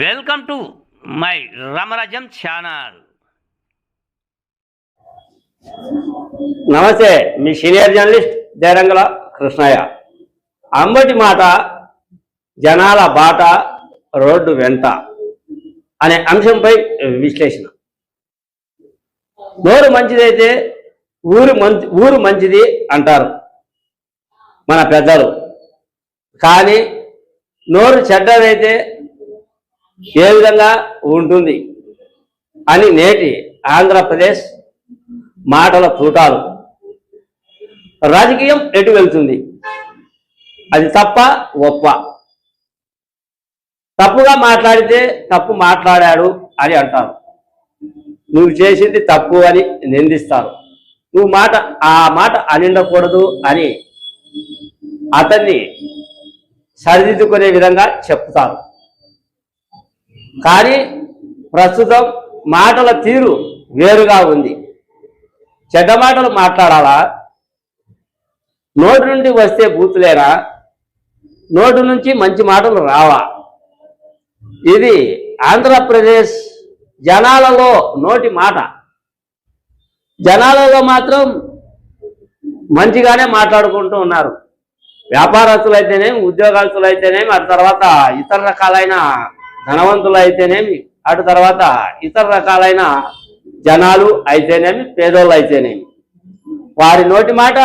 Welcome to my Ramarajyam channel. నమస్తే మీ senior journalist Derangala Krishnaiah. Ambati మాట జనాల బాట రోడ్డు వెంట అనే అంశంపై విశ్లేషణ. నోరు మంచిదైతే ఊరు మంచి ఊరు మంచిది అంటారు మన పెద్దలు. కానీ నోరు చెడ్డదైతే ఏ విధంగా ఉంటుంది అని నేటి ఆంధ్రప్రదేశ్ మాటల తూటాలు. రాజకీయం ఎటు వెళ్తుంది? అది తప్ప ఒప్ప. తప్పుగా మాట్లాడితే తప్పు మాట్లాడాడు అని అంటారు. నువ్వు చేసింది తప్పు అని నిందిస్తారు. నువ్వు మాట ఆ మాట అనిండకూడదు అని అతన్ని సరిదిద్దుకునే విధంగా చెప్తారు. కానీ ప్రస్తుతం మాటల తీరు వేరుగా ఉంది. చెడ్డ మాటలు మాట్లాడాలా? నోటి నుండి వస్తే బూతులేనా? నోటి నుంచి మంచి మాటలు రావా? ఇది ఆంధ్రప్రదేశ్ జనాలలో నోటి మాట. జనాలలో మాత్రం మంచిగానే మాట్లాడుకుంటూ ఉన్నారు. వ్యాపారస్తులు అయితేనేమి ఉద్యోగస్తులు అయితేనేమి ఆ తర్వాత ఇతర రకాలైన ధనవంతులు అయితేనేమి అటు తర్వాత ఇతర రకాలైన జనాలు అయితేనేమి? పేదోళ్ళు అయితేనేమి? వారి నోటి మాట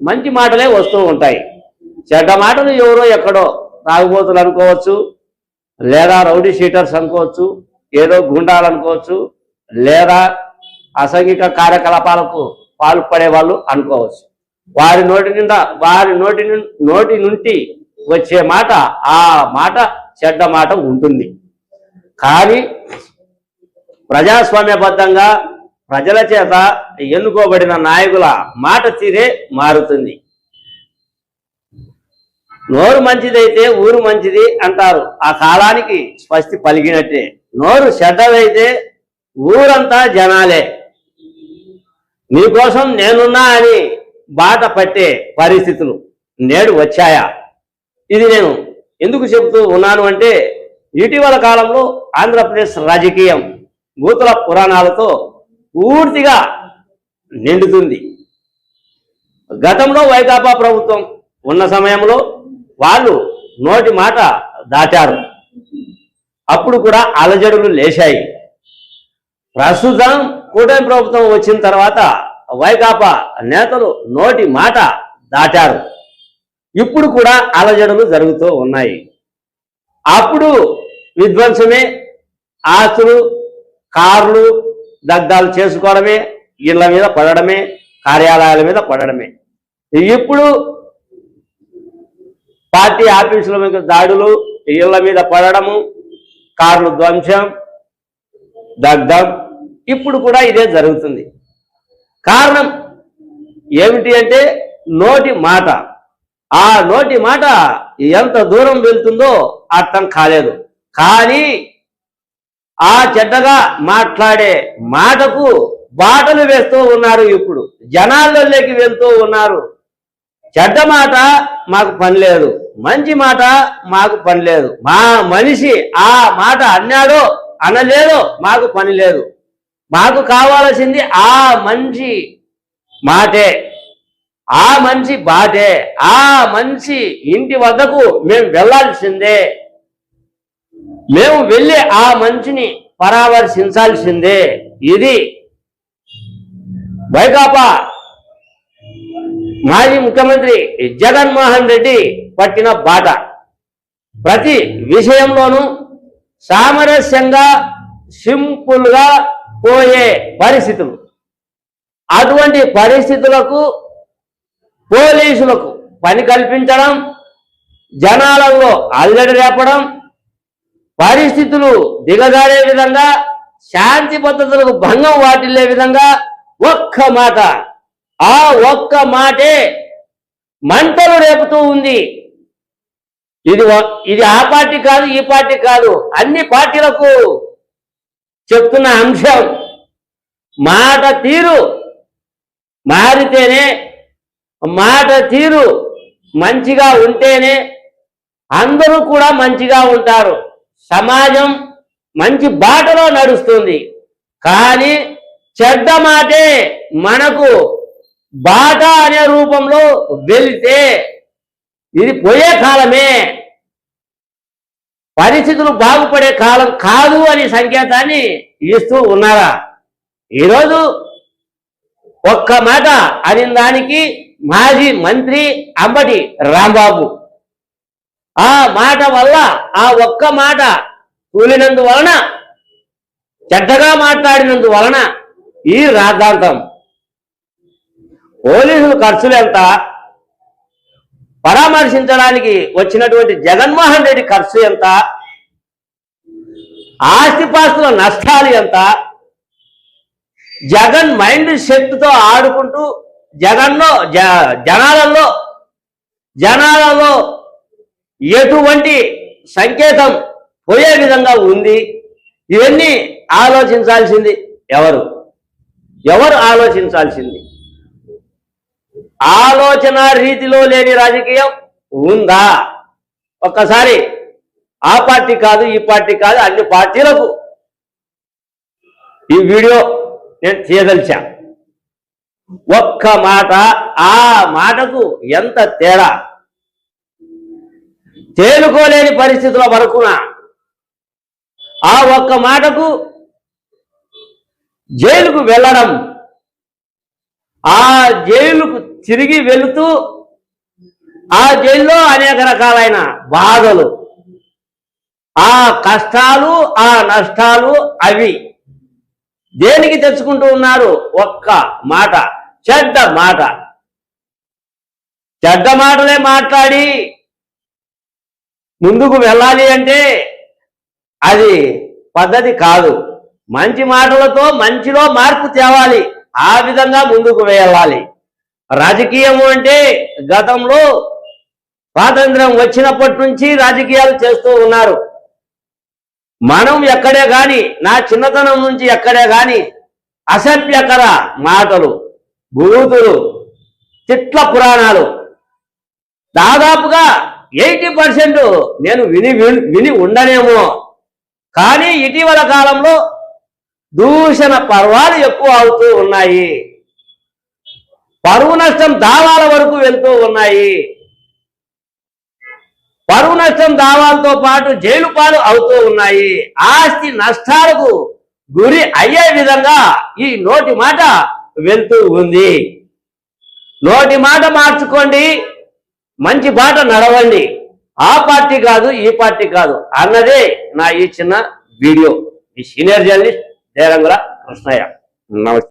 మంచి మాటలే వస్తూ ఉంటాయి. చెడ్డ మాటలు ఎవరో ఎక్కడో తాగుబోతులు అనుకోవచ్చు లేదా రౌడీ షీటర్స్ అనుకోవచ్చు ఏదో గుండాలు అనుకోవచ్చు లేదా అసంఘిక కార్యకలాపాలకు పాల్పడే వాళ్ళు అనుకోవచ్చు. వారి నోటి నిండా వారి నోటి ను- నోటి నుండి వచ్చే మాట ఆ మాట చెడ్డ మాట ఉంటుంది. కానీ ప్రజాస్వామ్యబద్ధంగా ప్రజల చేత ఎన్నుకోబడిన నాయకుల మాట తీరే మారుతుంది. నోరు మంచిదైతే ఊరు మంచిది అంటారు. ఆ కాలానికి స్వస్తి పలికినట్టే. నోరు చెడ్డదైతే ఊరంతా జనాలే. నీకోసం నేనున్నా అని బాట పట్టే పరిస్థితులు నేడు వచ్చాయా? ఇది నేను ఎందుకు చెబుతూ ఉన్నాను అంటే ఇటీవల కాలంలో ఆంధ్రప్రదేశ్ రాజకీయం భూతుల పురాణాలతో పూర్తిగా నిండుతుంది. గతంలో వైకాపా ప్రభుత్వం ఉన్న సమయంలో వాళ్ళు నోటి మాట దాటారు. అప్పుడు కూడా అలజడులు లేశాయి. ప్రస్తుతం కూటమి ప్రభుత్వం వచ్చిన తర్వాత వైకాపా నేతలు నోటి మాట దాటారు. ఇప్పుడు కూడా అలజడులు జరుగుతూ ఉన్నాయి. అప్పుడు విధ్వంసమే ఆస్తులు కార్లు దగ్ధాలు చేసుకోవడమే ఇళ్ళ మీద పడడమే కార్యాలయాల మీద పడడమే. ఇప్పుడు పార్టీ ఆఫీసుల మీద దాడులు ఇళ్ళ మీద పడడము కార్లు ధ్వంసం దగ్ధం ఇప్పుడు కూడా ఇదే జరుగుతుంది. కారణం ఏమిటి అంటే నోటి మాట. ఆ నోటి మాట ఎంత దూరం వెళ్తుందో అర్థం కాలేదు. కానీ ఆ చెడ్డగా మాట్లాడే మాటకు బాటలు వేస్తూ ఉన్నారు ఇప్పుడు. జనాల్లోకి వెళ్తూ ఉన్నారు. చెడ్డ మాట మాకు పని లేదు. మంచి మాట మాకు పని లేదు. మా మనిషి ఆ మాట అన్నాడో అనలేదో మాకు పని లేదు. మాకు కావాల్సింది ఆ మంచి మాటే. ఆ మంచి బాటే ఆ మంచి ఇంటి వద్దకు మేము వెళ్ళాల్సిందే. మేము వెళ్ళి ఆ మంచిని పరామర్శించాల్సిందే. ఇది వైకాపా మాజీ ముఖ్యమంత్రి జగన్మోహన్ రెడ్డి పట్టిన బాట ప్రతి విషయంలోనూ సామరస్యంగా సింపుల్గా పోయే పరిస్థితులు. అటువంటి పరిస్థితులకు పోలీసులకు పని కల్పించడం జనాలలో అల్లడి రేపడం పరిస్థితులు దిగజారే విధంగా శాంతి భద్రతలకు భంగం వాటిల్లే విధంగా ఒక్క మాట ఆ ఒక్క మాటే మంటలు రేపుతూ ఉంది. ఇది ఇది ఆ పార్టీ కాదు ఈ పార్టీ కాదు అన్ని పార్టీలకు చెప్తున్న అంశం. మాట తీరు మారితేనే మాట తీరు మంచిగా ఉంటేనే అందరూ కూడా మంచిగా ఉంటారు. సమాజం మంచి బాటలో నడుస్తుంది. కానీ చెడ్డ మాటే మనకు బాట అనే రూపంలో వెళ్తే ఇది పోయే కాలమే. పరిస్థితులు బాగుపడే కాలం కాదు అనే సంకేతాన్ని ఇస్తూ ఉన్నారా? ఈరోజు ఒక్క మాట అనిన దానికి మాజీ మంత్రి అంబటి రాంబాబు. ఆ మాట వల్ల ఆ ఒక్క మాట కూలినందువలన చెడ్డగా మాట్లాడినందువలన ఈ రాద్ధాంతం. పోలీసులు ఖర్చులు ఎంత? పరామర్శించడానికి వచ్చినటువంటి జగన్మోహన్ రెడ్డి ఖర్చు ఎంత? ఆస్తిపాస్తుల నష్టాలు ఎంత? జగన్ మైండ్ సెట్తో ఆడుకుంటూ జగన్లో జ- జనాలలో జనాలలో ఎటువంటి సంకేతం పోయే విధంగా ఉంది? ఇవన్నీ ఆలోచించాల్సింది ఎవరు? ఎవరు ఆలోచించాల్సింది? ఆలోచన రీతిలో లేని రాజకీయం ఉందా? ఒక్కసారి ఆ పార్టీ కాదు ఈ పార్టీ కాదు అన్ని పార్టీలకు ఈ వీడియో నేను చేయదలిచాను ఒక్క మాట ఆ మాటకు ఎంత తేడా? తేలుకోలేని పరిస్థితుల వరకున ఆ ఒక్క మాటకు జైలుకు వెళ్ళడం ఆ జైలుకు తిరిగి వెళుతూ ఆ జైల్లో అనేక రకాలైన బాధలు. ఆ కష్టాలు ఆ నష్టాలు అవి. దేనికి తెచ్చుకుంటూ ఉన్నారు? ఒక్క మాట చెడ్డ మాట. చెడ్డ మాటలే మాట్లాడి ముందుకు వెళ్ళాలి అంటే అది పద్ధతి కాదు. మంచి మాటలతో మంచిలో మార్పు తేవాలి. ఆ విధంగా ముందుకు వెళ్ళాలి. రాజకీయము అంటే గతంలో స్వాతంత్రం వచ్చినప్పటి నుంచి రాజకీయాలు చేస్తూ ఉన్నారు. మనం ఎక్కడే గాని నా చిన్నతనం నుంచి ఎక్కడే గాని అసభ్యకర మాటలు బూతులు తిట్ల పురాణాలు. దాదాపుగా ఎయిటీ పర్సెంట్ నేను విని విని- విని ఉండనేమో కానీ ఇటీవల కాలంలో దూషణ పర్వాలు ఎక్కువ అవుతూ ఉన్నాయి. పరువు నష్టం దావాల వరకు వెళ్తూ ఉన్నాయి. పరువు నష్టం దావాలతో పాటు జైలు పాలు అవుతూ ఉన్నాయి. ఆస్తి నష్టాలకు గురి అయ్యే విధంగా ఈ నోటి మాట వెళ్తూ ఉంది. నోటి మాట మార్చుకోండి మంచి బాట నడవండి. ఆ పార్టీ కాదు ఈ పార్టీ కాదు అన్నదే నా ఈ చిన్న వీడియో. ఈ సీనియర్ జర్నలిస్ట్ జయరంగుల కృష్ణయ్య. నమస్తే.